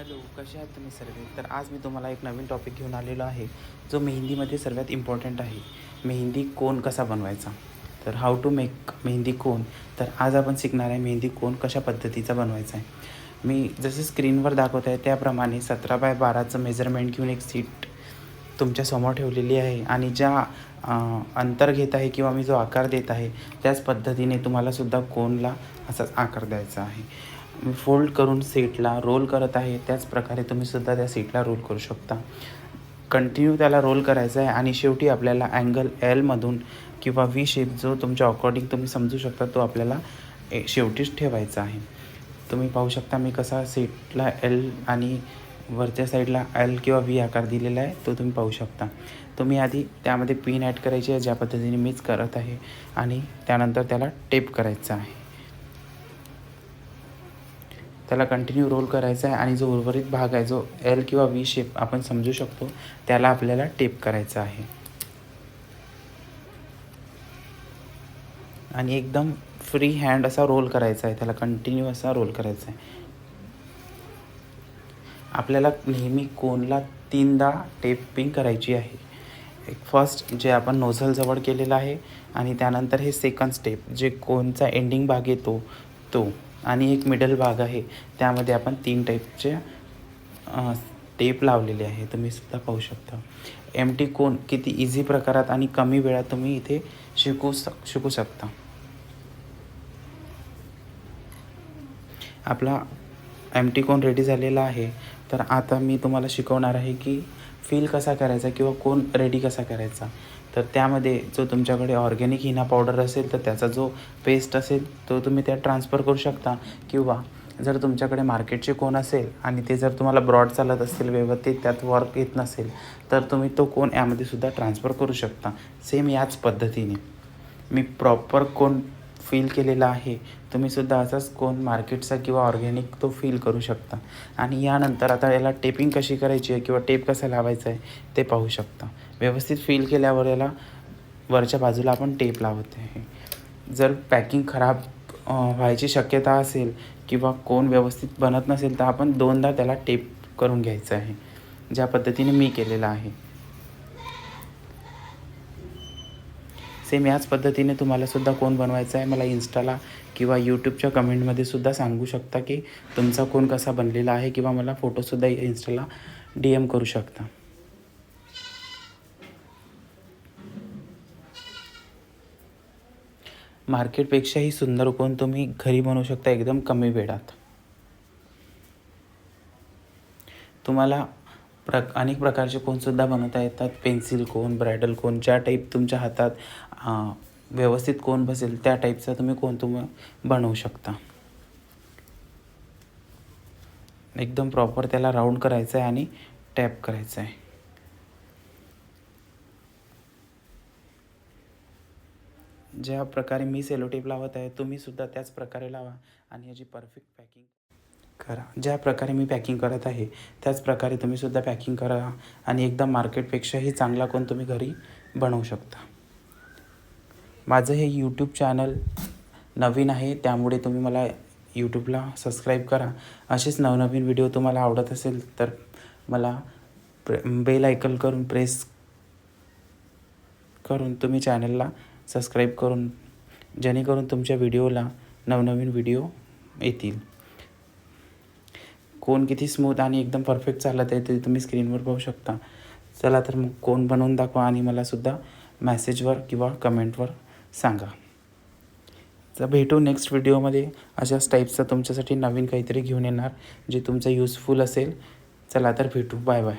Hello कसे आहात तुम्ही सर्व? तर आज मी तुम्हाला एक नवीन टॉपिक घेऊन आलेलो आहे जो मेहंदीमध्ये सर्वात इम्पॉर्टंट आहे. मेहंदी कोण कसा बनवायचा? तर हाऊ टू मेक मेहंदी कोण? तर आज आपण शिकणार आहे मेहंदी कोण कशा पद्धतीचा बनवायचा आहे. मी जसं स्क्रीनवर दाखवत आहे त्याप्रमाणे सतरा बाय बाराचं मेजरमेंट घेऊन एक सीट तुमच्यासमोर ठेवलेली आहे. आणि ज्या अंतर घेत आहे किंवा मी जो आकार देत आहे त्याच पद्धतीने तुम्हालासुद्धा कोनला असाच आकार द्यायचा आहे. फोल्ड करून सीटला रोल करत आहे. त्याच प्रकारे तुम्हीसुद्धा त्या सीटला रोल करू शकता. कंटिन्यू त्याला रोल करायचं आहे आणि शेवटी आपल्याला अँगल एलमधून किंवा व्ही शेप जो तुमच्या अकॉर्डिंग तुम्ही समजू शकता तो आपल्याला ए- शेवटीच ठेवायचा आहे. तुम्ही पाहू शकता मी कसा सीटला एल आणि वरच्या साईडला एल किंवा व्ही आकार दिलेला आहे तो तुम्ही पाहू शकता. तुम्ही आधी त्यामध्ये पिन ॲड करायची आहे ज्या पद्धतीने मीच करत आहे. आणि त्यानंतर त्याला टेप करायचं आहे. त्याला कंटिन्यू रोल करायचा आहे आणि जो उर्वरित भाग आहे जो एल किंवा व्ही शेप आपण समजू शकतो त्याला आपल्याला टेप करायचा आहे. आणि एकदम फ्री हँड असा रोल करायचा आहे त्याला कंटिन्यू असा रोल करायचा आहे. आपल्याला नेहमी कोनला तीनदा टेपिंग करायची आहे? एक फर्स्ट जे आपण नोझलजवळ केलेलं आहे आणि त्यानंतर हे सेकंड स्टेप जे कोनचा एंडिंग भाग येतो तो. आणि एक मिडल भाग आहे. त्यामध्ये आपण तीन टाईपचे टेप लावलेले आहे. तुम्ही सुद्धा पाहू शकता. एम टी कोन किती इझी प्रकारात आणि कमी वेळात तुम्ही इथे शिकू शक शिकू शकता. आपला एम टी कोन रेडी झालेला आहे? तर आता मी तुम्हाला शिकवणार आहे की फील कसा करायचा किंवा कोण रेडी कसा करायचा. तर त्यामध्ये जो तुमच्याकडे ऑर्गॅनिक हिना पावडर असेल तर त्याचा जो पेस्ट असेल तो तुम्ही त्यात ट्रान्सफर करू शकता. किंवा जर तुमच्याकडे मार्केटचे कोण असेल आणि ते जर तुम्हाला ब्रॉड चालत असेल व्यवस्थित त्यात वर्क येत नसेल तर तुम्ही तो कोण यामध्ये सुद्धा ट्रान्सफर करू शकता. सेम याच पद्धतीने. मी प्रॉपर कोण फील केलेला आहे तुम्हीसुद्धा असाच कोण मार्केटचा किंवा ऑर्गॅनिक तो फील करू शकता. आणि यानंतर आता याला टेपिंग कशी करायची आहे किंवा टेप कसा लावायचा आहे ते पाहू शकता. व्यवस्थित फील केल्यावर याला वरच्या बाजूला आपण टेप लावत आहे. जर पॅकिंग खराब व्हायची शक्यता असेल किंवा कोण व्यवस्थित बनत नसेल तर आपण दोनदा त्याला टेप करून घ्यायचं आहे. ज्या पद्धतीने मी केलेलं आहे. सेम याच पद्धतीने तुम्हाला सुद्धा कोण बनवायचा आहे मला इन्स्टाला किंवा यूट्यूबच्या कमेंटमध्ये सुद्धा सांगू शकता की तुमचा कोण कसा बनलेला आहे किंवा मला फोटोसुद्धा इन्स्टाला डी एम करू शकता. मार्केटपेक्षाही सुंदर कोण तुम्ही घरी बनवू शकता एकदम कमी वेळात. तुम्हाला प्र अनेक प्रकारचे कोणसुद्धा बनवता येतात. पेन्सिल कोन ब्रायडल कोन ज्या टाईप तुमच्या हातात हां व्यवस्थित कोण बसेल त्या टाईपचा तुम्ही कोण तुम्ही बनवू शकता. एकदम प्रॉपर त्याला राऊंड करायचं आहे आणि टॅप करायचं आहे ज्या प्रकारे मी सेलोटेप लावत आहे तुम्ही सुद्धा त्याच प्रकारे लावा आणि याची परफेक्ट पॅकिंग करा. ज्या प्रकारे मी पॅकिंग करत आहे त्याच प्रकारे तुम्ही सुद्धा पॅकिंग करा आणि एकदम मार्केटपेक्षाही चांगला कोण तुम्ही घरी बनवू शकता. माझं हे यूट्यूब चॅनल नवीन आहे त्यामुळे तुम्ही मला यूट्यूबला सबस्क्राईब करा. असेच नवनवीन व्हिडिओ तुम्हाला आवडत असेल तर मला प्रे बेल आयकन करून प्रेस करून तुम्ही चॅनलला सबस्क्राईब करून जेणेकरून तुमच्या व्हिडिओला नवनवीन व्हिडिओ येतील. कोण किती स्मूथ आणि एकदम परफेक्ट चालत आहे ते तुम्ही स्क्रीनवर पाहू शकता. चला तर मग कोण बनवून दाखवा आणि मलासुद्धा मॅसेजवर किंवा कमेंटवर सांगा. तर भेटू नेक्स्ट व्हिडिओमध्ये अशाच टाईपचा तुमच्यासाठी नवीन काहीतरी घेऊन येणार जे तुमचं यूजफुल असेल. चला तर भेटू. Bye bye